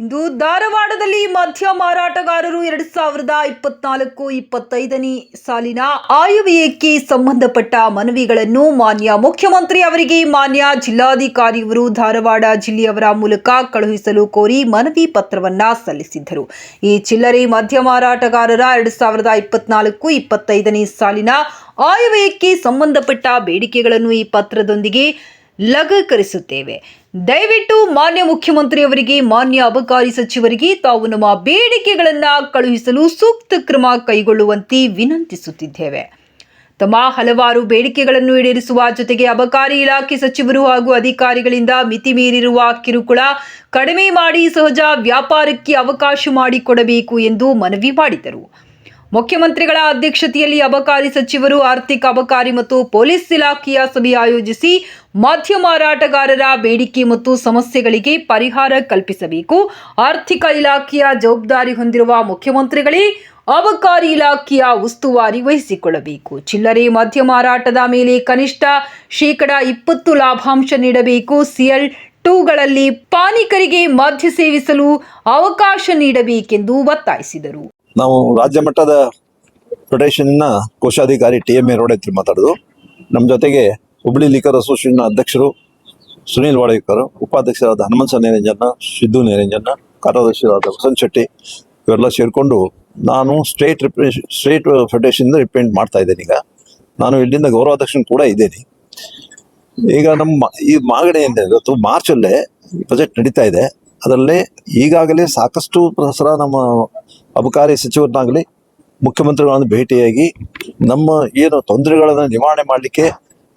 ಇಂದು ಧಾರವಾಡದಲ್ಲಿ ಮದ್ಯ ಮಾರಾಟಗಾರರು ಎರಡು ಸಾವಿರದ ಇಪ್ಪತ್ನಾಲ್ಕು ಇಪ್ಪತ್ತೈದನೇ ಸಾಲಿನ ಆಯವ್ಯಯಕ್ಕೆ ಸಂಬಂಧಪಟ್ಟ ಮನವಿಗಳನ್ನು ಮಾನ್ಯ ಮುಖ್ಯಮಂತ್ರಿ ಅವರಿಗೆ ಮಾನ್ಯ ಜಿಲ್ಲಾಧಿಕಾರಿಯವರು ಧಾರವಾಡ ಜಿಲ್ಲೆಯವರ ಮೂಲಕ ಕಳುಹಿಸಲು ಕೋರಿ ಮನವಿ ಪತ್ರವನ್ನ ಸಲ್ಲಿಸಿದ್ದರು. ಈ ಚಿಲ್ಲರೆ ಮದ್ಯ ಮಾರಾಟಗಾರರ ಎರಡು ಸಾವಿರದ ಇಪ್ಪತ್ನಾಲ್ಕು ಇಪ್ಪತ್ತೈದನೇ ಸಾಲಿನ ಆಯವ್ಯಯಕ್ಕೆ ಸಂಬಂಧಪಟ್ಟ ಬೇಡಿಕೆಗಳನ್ನು ಈ ಪತ್ರದೊಂದಿಗೆ ಲಗಕರಿಸುತ್ತೇವೆ. ದಯವಿಟ್ಟು ಮಾನ್ಯ ಮುಖ್ಯಮಂತ್ರಿಯವರಿಗೆ, ಮಾನ್ಯ ಅಬಕಾರಿ ಸಚಿವರಿಗೆ ತಾವು ನಮ್ಮ ಬೇಡಿಕೆಗಳನ್ನು ಕಳುಹಿಸಲು ಸೂಕ್ತ ಕ್ರಮ ಕೈಗೊಳ್ಳುವಂತೆ ವಿನಂತಿಸುತ್ತಿದ್ದೇವೆ. ತಮ್ಮ ಹಲವಾರು ಬೇಡಿಕೆಗಳನ್ನು ಈಡೇರಿಸುವ ಜೊತೆಗೆ ಅಬಕಾರಿ ಇಲಾಖೆ ಸಚಿವರು ಹಾಗೂ ಅಧಿಕಾರಿಗಳಿಂದ ಮಿತಿ ಮೀರಿರುವ ಕಿರುಕುಳ ಕಡಿಮೆ ಮಾಡಿ ಸಹಜ ವ್ಯಾಪಾರಕ್ಕೆ ಅವಕಾಶ ಮಾಡಿಕೊಡಬೇಕು ಎಂದು ಮನವಿ ಮಾಡಿದರು. ಮುಖ್ಯಮಂತ್ರಿಗಳ ಅಧ್ಯಕ್ಷತೆಯಲ್ಲಿ ಅಬಕಾರಿ ಸಚಿವರು, ಆರ್ಥಿಕ ಅಬಕಾರಿ ಮತ್ತು ಪೊಲೀಸ್ ಇಲಾಖೆಯ ಸಭೆ ಆಯೋಜಿಸಿ ಮಧ್ಯ ಮಾರಾಟಗಾರರ ಬೇಡಿಕೆ ಮತ್ತು ಸಮಸ್ಯೆಗಳಿಗೆ ಪರಿಹಾರ ಕಲ್ಪಿಸಬೇಕು. ಆರ್ಥಿಕ ಇಲಾಖೆಯ ಜವಾಬ್ದಾರಿ ಹೊಂದಿರುವ ಮುಖ್ಯಮಂತ್ರಿಗಳೇ ಅಬಕಾರಿ ಇಲಾಖೆಯ ಉಸ್ತುವಾರಿ ವಹಿಸಿಕೊಳ್ಳಬೇಕು. ಚಿಲ್ಲರೆ ಮದ್ಯ ಮಾರಾಟದ ಮೇಲೆ ಕನಿಷ್ಠ ಶೇಕಡ ಇಪ್ಪತ್ತು ಲಾಭಾಂಶ ನೀಡಬೇಕು. ಸಿಎಲ್ ಟೂಗಳಲ್ಲಿ ಪಾನಿಕರಿಗೆ ಮದ್ಯ ಸೇವಿಸಲು ಅವಕಾಶ ನೀಡಬೇಕೆಂದು ಒತ್ತಾಯಿಸಿದರು. ನಾವು ರಾಜ್ಯ ಮಟ್ಟದ ಫೆಡರೇಷನ್ನ ಕೋಶಾಧಿಕಾರಿ ಟಿ ಎಂ ಎ ರೋಡ್ ಹತ್ರ ಮಾತಾಡೋದು. ನಮ್ಮ ಜೊತೆಗೆ ಹುಬ್ಳಿ ಲಿಕರ್ ಅಸೋಸಿಯೇಷನ್ ಅಧ್ಯಕ್ಷರು ಸುನೀಲ್ ವಾಡೇಕರ್, ಉಪಾಧ್ಯಕ್ಷರಾದ ಹನುಮಂತ ನಿರಂಜನ ಸಿದ್ದು ನಿರಂಜನ ಕಾರ್ಯದರ್ಶಿಯಾದ ವಸಂತ್ ಶೆಟ್ಟಿ ಇವೆಲ್ಲ ಸೇರಿಕೊಂಡು ನಾನು ಸ್ಟೇಟ್ ರಿಪ್ರೆ ಸ್ಟೇಟ್ ಫೆಡರೇಷನ್ ರಿಪ್ರೆಸೆಂಟ್ ಮಾಡ್ತಾ ಇದ್ದೇನೆ ಈಗ. ನಾನು ಇಲ್ಲಿಂದ ಗೌರವಾಧ್ಯಕ್ಷನ್ ಕೂಡ ಇದ್ದೇನೆ. ಈಗ ನಮ್ಮ ಈ ಮಾಗಡೆ ಅಂತ ಇವತ್ತು ಮಾರ್ಚಲ್ಲೇ ಬಜೆಟ್ ನಡೀತಾ ಇದೆ. ಅದರಲ್ಲಿ ಈಗಾಗಲೇ ಸಾಕಷ್ಟು ಸರ ನಮ್ಮ ಅಬಕಾರಿ ಸಚಿವರನ್ನಾಗಲಿ ಮುಖ್ಯಮಂತ್ರಿಗಳನ್ನು ಭೇಟಿಯಾಗಿ ನಮ್ಮ ಏನು ತೊಂದರೆಗಳನ್ನು ನಿವಾರಣೆ ಮಾಡಲಿಕ್ಕೆ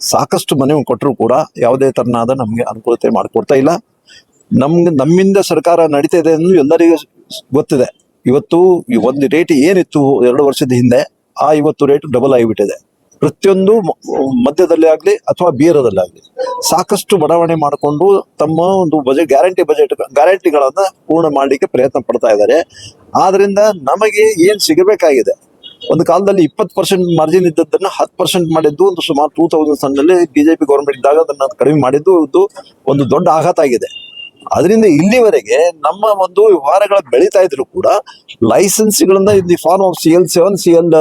ಸಾಕಷ್ಟು ಮನವಿ ಕೊಟ್ಟರು ಕೂಡ ಯಾವುದೇ ತರನಾದ ನಮಗೆ ಅನುಕೂಲತೆ ಮಾಡಿಕೊಡ್ತಾ ಇಲ್ಲ. ನಮ್ಗೆ ನಮ್ಮಿಂದ ಸರ್ಕಾರ ನಡೀತಾ ಇದೆ ಅನ್ನೋದು ಎಲ್ಲರಿಗೂ ಗೊತ್ತಿದೆ. ಇವತ್ತು ಒಂದು ರೇಟ್ ಏನಿತ್ತು ಎರಡು ವರ್ಷದ ಹಿಂದೆ, ಆ ಇವತ್ತು ರೇಟ್ ಡಬಲ್ ಆಗಿಬಿಟ್ಟಿದೆ. ಪ್ರತಿಯೊಂದು ಮಧ್ಯದಲ್ಲಿ ಆಗಲಿ ಅಥವಾ ಬೀರದಲ್ಲಿ ಆಗಲಿ ಸಾಕಷ್ಟು ಬಡಾವಣೆ ಮಾಡಿಕೊಂಡು ತಮ್ಮ ಒಂದು ಬಜೆಟ್ ಗ್ಯಾರಂಟಿ ಬಜೆಟ್ ಗ್ಯಾರಂಟಿಗಳನ್ನು ಪೂರ್ಣ ಮಾಡಲಿಕ್ಕೆ ಪ್ರಯತ್ನ ಪಡ್ತಾ ಇದ್ದಾರೆ. ಆದ್ರಿಂದ ನಮಗೆ ಏನ್ ಸಿಗಬೇಕಾಗಿದೆ? ಒಂದು ಕಾಲದಲ್ಲಿ ಇಪ್ಪತ್ತು ಪರ್ಸೆಂಟ್ ಮಾರ್ಜಿನ್ ಇದ್ದದನ್ನ ಹತ್ತು ಪರ್ಸೆಂಟ್ ಮಾಡಿದ್ದು, ಒಂದು ಸುಮಾರು ಟೂ ತೌಸಂಡ್ ಸನ್ನಲ್ಲಿ ಬಿಜೆಪಿ ಗೌರ್ಮೆಂಟ್ ಇದ್ದಾಗ ಅದನ್ನ ಕಡಿಮೆ ಮಾಡಿದ್ದು, ಒಂದು ದೊಡ್ಡ ಆಘಾತ ಆಗಿದೆ. ಅದರಿಂದ ಇಲ್ಲಿವರೆಗೆ ನಮ್ಮ ಒಂದು ವ್ಯವಹಾರಗಳ ಬೆಳೀತಾ ಇದ್ರು ಕೂಡ ಲೈಸೆನ್ಸ್ಗಳನ್ನ the form of C L seven, C L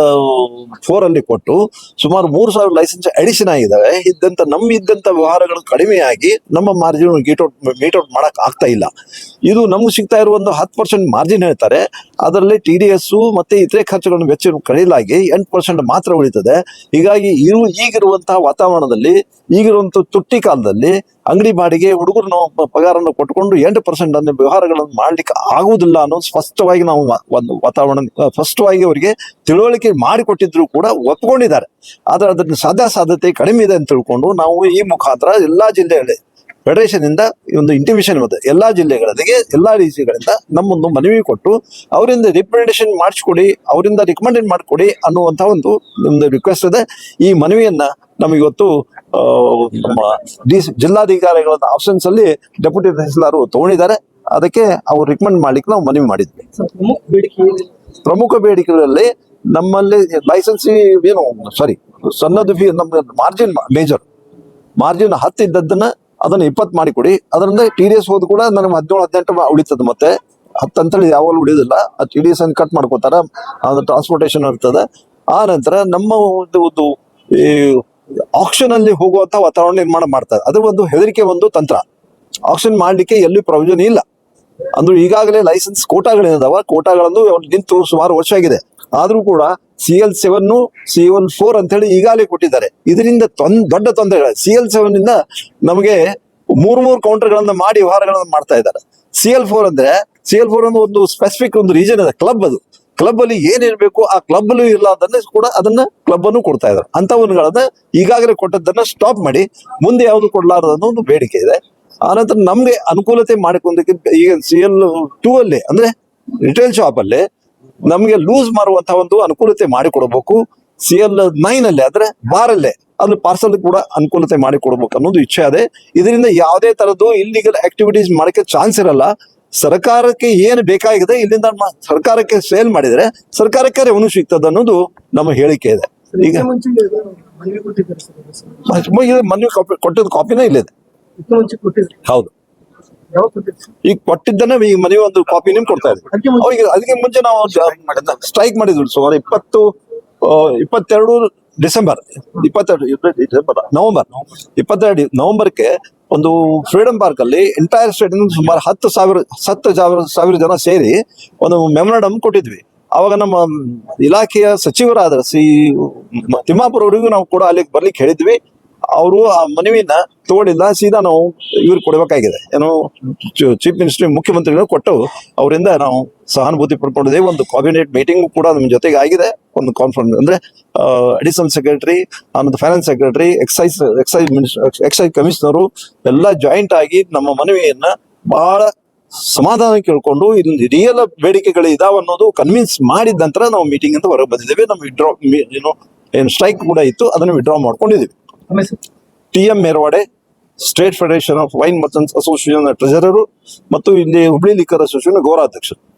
four ಅಲ್ಲಿ ಕೊಟ್ಟು ಸುಮಾರು ಮೂರು ಸಾವಿರ ಲೈಸೆನ್ಸ್ ಅಡಿಷನ್ ಆಗಿದ್ದಾವೆ. ಇದ್ದಂತ ನಮ್ಮ ಇದ್ದಂತ ವ್ಯವಹಾರಗಳು ಕಡಿಮೆಯಾಗಿ ನಮ್ಮ margin get out meet out ಮಾಡಕ್ ಆಗ್ತಾ ಇಲ್ಲ. ಇದು ನಮ್ಗೆ ಸಿಗ್ತಾ ಇರುವ ಒಂದು ಹತ್ತು ಪರ್ಸೆಂಟ್ ಮಾರ್ಜಿನ್ ಹೇಳ್ತಾರೆ. ಅದರಲ್ಲಿ ಟಿ ಡಿ ಎಸ್ ಮತ್ತೆ ಇತರೆ ಖರ್ಚುಗಳನ್ನು ವೆಚ್ಚ ಕಡಿಲಾಗಿ ಎಂಟು ಪರ್ಸೆಂಟ್ ಮಾತ್ರ ಉಳಿತದೆ. ಹೀಗಾಗಿ ಇರು ಈಗಿರುವಂತಹ ವಾತಾವರಣದಲ್ಲಿ, ಈಗಿರುವಂತಹ ತುಟ್ಟಿ ಕಾಲದಲ್ಲಿ ಅಂಗಡಿ ಬಾಡಿಗೆ ಹುಡುಗರು ಪಗಾರನ್ನು ಕೊಟ್ಟುಕೊಂಡು ಎಂಟು ಪರ್ಸೆಂಟ್ ಅನ್ನು ವ್ಯವಹಾರಗಳನ್ನು ಮಾಡ್ಲಿಕ್ಕೆ ಆಗುವುದಿಲ್ಲ ಅನ್ನೋದು ಸ್ಪಷ್ಟವಾಗಿ ನಾವು ಒಂದು ವಾತಾವರಣ ಸ್ಪಷ್ಟವಾಗಿ ಅವರಿಗೆ ತಿಳುವಳಿಕೆ ಮಾಡಿಕೊಟ್ಟಿದ್ರು ಕೂಡ ಒಪ್ಕೊಂಡಿದ್ದಾರೆ. ಆದರೆ ಅದನ್ನು ಸಾಧ್ಯ ಸಾಧ್ಯತೆ ಕಡಿಮೆ ಇದೆ ಅಂತ ತಿಳ್ಕೊಂಡು ನಾವು ಈ ಮುಖಾಂತರ ಎಲ್ಲಾ ಜಿಲ್ಲೆಗಳಲ್ಲಿ ಫೆಡರೇಷನ್ ಇಂದ ಒಂದು ಇಂಟಿಮೇಷನ್ ಬಂದ ಎಲ್ಲಾ ಜಿಲ್ಲೆಗಳಿಗೆ ಎಲ್ಲಾ ಡಿಸಿಗಳಿಂದ ನಮ್ಮೊಂದು ಮನವಿ ಕೊಟ್ಟು ಅವರಿಂದ ರಿಕಮೆಂಡೇಶನ್ ಮಾಡಿಸ್ಕೊಡಿ ಅವರಿಂದ ರಿಕಮೆಂಡೇಟ್ ಮಾಡಿಕೊಡಿ ಅನ್ನುವಂಥ ಒಂದು ಒಂದು ರಿಕ್ವೆಸ್ಟ್ ಇದೆ. ಈ ಮನವಿಯನ್ನ ನಮಗಿವತ್ತು ಡಿ ಜಿಲ್ಲಾಧಿಕಾರಿಗಳ ಆಪ್ಷನ್ಸ್ ಅಲ್ಲಿ ಡೆಪ್ಯೂಟಿ ತಹಸೀಲ್ದಾರ್ ತಗೊಂಡಿದ್ದಾರೆ. ಅದಕ್ಕೆ ಅವ್ರು ರಿಕಮೆಂಡ್ ಮಾಡ್ಲಿಕ್ಕೆ ನಾವು ಮನವಿ ಮಾಡಿದ್ವಿ. ಪ್ರಮುಖ ಬೇಡಿಕೆ ಪ್ರಮುಖ ಬೇಡಿಕೆಗಳಲ್ಲಿ ನಮ್ಮಲ್ಲಿ ಲೈಸೆನ್ಸ್ ಏನು ಸಾರಿ ಸಣ್ಣದು ಫೀ ನಮ್ಮ ಮಾರ್ಜಿನ್ ಮೇಜರ್ ಮಾರ್ಜಿನ್ ಹತ್ತು ಇದ್ದದ್ದನ್ನ ಅದನ್ನ ಇಪ್ಪತ್ತು ಮಾಡಿ ಕೊಡಿ. ಅದರಿಂದ ಟಿ ಡಿ ಎಸ್ ಹೋದ್ ಕೂಡ ನನಗೆ ಹದಿನೇಳು, ಹದಿನೆಂಟು ಉಳಿತದೆ ಮತ್ತೆ. ಹತ್ತು ಅಂತೇಳಿ ಯಾವಾಗಲೂ ಉಳಿಯೋದಿಲ್ಲ. ಆ ಟಿ ಡಿ ಎಸ್ ಅನ್ನು ಕಟ್ ಮಾಡ್ಕೋತಾರ. ಅದು ಟ್ರಾನ್ಸ್ಪೋರ್ಟೇಷನ್ ಇರ್ತದೆ. ಆ ನಂತರ ನಮ್ಮ ಒಂದು ಈ ಆಕ್ಷನ್ ಅಲ್ಲಿ ಹೋಗುವಂತ ವಾತಾವರಣ ನಿರ್ಮಾಣ ಮಾಡ್ತಾರೆ. ಅದು ಒಂದು ಹೆದರಿಕೆ, ಒಂದು ತಂತ್ರ. ಆಕ್ಷನ್ ಮಾಡಲಿಕ್ಕೆ ಎಲ್ಲೂ ಪ್ರಯೋಜನ ಇಲ್ಲ. ಅಂದ್ರೆ ಈಗಾಗಲೇ ಲೈಸೆನ್ಸ್ ಕೋಟಾಗಳಿದಾವ. ಕೋಟಾಗಳನ್ನು ನಿಂತು ಸುಮಾರು ವರ್ಷ ಆಗಿದೆ. ಆದ್ರೂ ಕೂಡ C L seven C one four ಅಂತ ಹೇಳಿ ಈಗಾಗಲೇ ಕೊಟ್ಟಿದ್ದಾರೆ. ಇದರಿಂದ ತೊಂದ್ ದೊಡ್ಡ ತೊಂದರೆಗಳು ಸಿ ಎಲ್ ಸೆವೆನ್ ಇಂದ ನಮಗೆ ಮೂರ್ ಮೂರು ಕೌಂಟರ್ಗಳನ್ನ ಮಾಡಿ ವ್ಯವಹಾರಗಳನ್ನ ಮಾಡ್ತಾ ಇದ್ದಾರೆ. ಸಿ ಎಲ್ ಫೋರ್ ಅಂದ್ರೆ ಸಿ ಎಲ್ ಫೋರ್ ಅಂದ್ರೆ ಒಂದು ಸ್ಪೆಸಿಫಿಕ್ ಒಂದು ರೀಜನ್ ಇದೆ ಕ್ಲಬ್ ಅದು. ಕ್ಲಬ್ ಅಲ್ಲಿ ಏನಿರ್ಬೇಕು ಆ ಕ್ಲಬ್ ಅಲ್ಲಿ ಇಲ್ಲ ಅದನ್ನ ಕೂಡ ಅದನ್ನ ಕ್ಲಬ್ ಅನ್ನು ಕೊಡ್ತಾ ಇದ್ದಾರೆ. ಅಂತವನ್ಗಳನ್ನ ಈಗಾಗಲೇ ಕೊಟ್ಟದ್ದನ್ನ ಸ್ಟಾಪ್ ಮಾಡಿ, ಮುಂದೆ ಯಾವುದು ಕೊಡ್ಲಾರದ ಅನ್ನೋ ಒಂದು ಬೇಡಿಕೆ ಇದೆ. ಆನಂತರ ನಮ್ಗೆ ಅನುಕೂಲತೆ ಮಾಡಿಕೊಂಡಕ್ಕೆ ಈಗ ಸಿ ಎಲ್ ಟೂ ಅಲ್ಲಿ, ಅಂದ್ರೆ ರಿಟೇಲ್ ಶಾಪ್ ಅಲ್ಲಿ ನಮ್ಗೆ ಲೂಸ್ ಮಾಡುವಂತಹ ಒಂದು ಅನುಕೂಲತೆ ಮಾಡಿಕೊಡ್ಬೇಕು. ಸಿ ಎಲ್ ನೈನ್ ಅಲ್ಲಿ ಆದ್ರೆ ಬಾರ್ ಅಲ್ಲೇ ಪಾರ್ಸಲ್ ಕೂಡ ಅನುಕೂಲತೆ ಮಾಡಿಕೊಡ್ಬೇಕು ಅನ್ನೋದು ಇಚ್ಛೆ ಅದೇ. ಇದರಿಂದ ಯಾವುದೇ ತರದ್ದು ಇಲ್ಲಿಗಲ್ ಆಕ್ಟಿವಿಟೀಸ್ ಮಾಡಕ್ಕೆ ಚಾನ್ಸ್ ಇರಲ್ಲ. ಸರ್ಕಾರಕ್ಕೆ ಏನು ಬೇಕಾಗಿದೆ ಇಲ್ಲಿಂದ ಸರ್ಕಾರಕ್ಕೆ ಸೇಲ್ ಮಾಡಿದ್ರೆ ಸರ್ಕಾರಕ್ಕೆ ರೆವನ್ಯೂ ಸಿಗ್ತದೆ ಅನ್ನೋದು ನಮ್ಮ ಹೇಳಿಕೆ ಇದೆ. ಈಗ ಮನವಿ ಕೊಟ್ಟಿದ್ದು ಕಾಪಿನೇ ಇಲ್ಲಿದೆ ಹೌದು. ಈಗ ಕೊಟ್ಟಿದ್ದನ್ನ ಈಗ ಮನೆ ಒಂದು ಕಾಪಿ ನಿಮ್ ಕೊಡ್ತಾ ಇದೆ ಅದಕ್ಕೆ ಮುಂಚೆ- ಅದಕ್ಕೆ ಮುಂಚೆ ನಾವು ಸ್ಟ್ರೈಕ್ ಮಾಡಿದ್ವಿ ಸುಮಾರು ಇಪ್ಪತ್ತು ಇಪ್ಪತ್ತೆರಡು ಡಿಸೆಂಬರ್ ಇಪ್ಪತ್ತೆರಡು ಇಪ್ಪ- ಡಿಸೆಂಬರ್ ನವೆಂಬರ್ ಇಪ್ಪತ್ತೆರಡು ನವೆಂಬರ್ಗೆ ಒಂದು ಫ್ರೀಡಂ ಪಾರ್ಕ್ ಅಲ್ಲಿ ಎಂಟೈರ್ ಸ್ಟೇಟ್ ಸುಮಾರು ಹತ್ತು ಸಾವಿರ ಹತ್ತು ಸಾವಿರ ಸಾವಿರ ಜನ ಸೇರಿ ಒಂದು ಮೆಮೊರಾಂಡಮ್ ಕೊಟ್ಟಿದ್ವಿ. ಅವಾಗ ನಮ್ಮ ಇಲಾಖೆಯ ಸಚಿವರಾದ ಸಿ ತಿಮ್ಮಾಪುರವರಿಗೂ ತಿಮ್ಮಾಪುರ ಅವರಿಗೂ ನಾವು ಕೂಡ ಅಲ್ಲಿಗೆ ಬರ್ಲಿಕ್ಕೆ ಹೇಳಿದ್ವಿ. ಅವರು ಆ ಮನವಿಯನ್ನ ತಗೊಂಡಿಲ್ಲ. ಸೀದಾ ನಾವು ಇವ್ರಿಗೆ ಕೊಡಬೇಕಾಗಿದೆ. ಏನೋ ಚೀಫ್ ಮಿನಿಸ್ಟರ್, ಮುಖ್ಯಮಂತ್ರಿಗಳು ಕೊಟ್ಟು ಅವರಿಂದ ನಾವು ಸಹಾನುಭೂತಿ ಪಡ್ಕೊಂಡಿದ್ದೇವೆ. ಒಂದು ಕಾಬಿನೆಟ್ ಮೀಟಿಂಗ್ ಕೂಡ ನಮ್ಮ ಜೊತೆಗೆ ಆಗಿದೆ. ಒಂದು ಕಾನ್ಫರೆನ್ಸ್ ಅಂದ್ರೆ ಅಡಿಷನಲ್ ಸೆಕ್ರೆಟರಿ ಆಮೇಲೆ finance secretary excise excise minister excise commissioner ಎಲ್ಲ ಜಾಯಿಂಟ್ ಆಗಿ ನಮ್ಮ ಮನವಿಯನ್ನ ಬಹಳ ಸಮಾಧಾನ ಕೇಳ್ಕೊಂಡು ಇಲ್ಲಿ ರಿಯಲ್ ಬೇಡಿಕೆಗಳು ಇದಾವ ಅನ್ನೋದು ಕನ್ವಿನ್ಸ್ ಮಾಡಿದ ನಂತರ ನಾವು ಮೀಟಿಂಗ್ ಅಂತ ಹೊರಗೆ ಬಂದಿದ್ದೇವೆ. ನಮ್ಮ ವಿಡ್ರಾ ಏನು ಏನು ಸ್ಟ್ರೈಕ್ ಕೂಡ ಇತ್ತು. ಅದನ್ನು ವಿಡ್ರಾ ಮಾಡ್ಕೊಂಡಿದ್ದೀವಿ. T M Merwade, state federation of wine merchants association treasurer ಮತ್ತು ಇಲ್ಲಿ ಹುಬ್ಳಿ ಲಿಕ್ಕರ್ ಅಸೋಸಿಯೇಷನ್ ಗೌರವಾಧ್ಯಕ್ಷರು